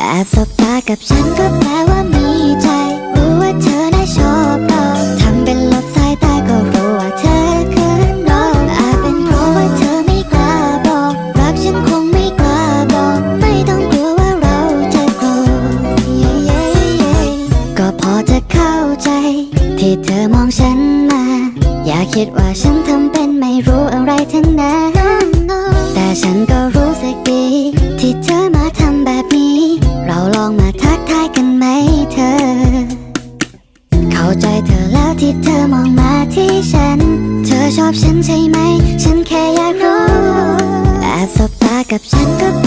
แอบสบตากับฉันก็แปลว่ามีใจ รู้ว่าเธอได้ชอบเราทำเป็นหลบสายตาก็รู้ว่าเธอเขินเราอาจเป็นเพราะว่าเธอไม่กล้าบอก รักฉันคงไม่กล้าบอก ไม่ต้องกลัวว่าเราจะโกรธเย้เย้เย้ก็พอจะเข้าใจ ที่เธอมองฉันมา อย่าคิดว่าฉันทำเป็นไม่รู้อะไรทั้งนั้นแต่ฉันก็รู้สึกดีที่เธอ ใจเธอแล้วที่เธอมองมาที่ฉัน เธอชอบฉันใช่ไหม ฉันแค่อยากรู้แอบสบตากับฉันก็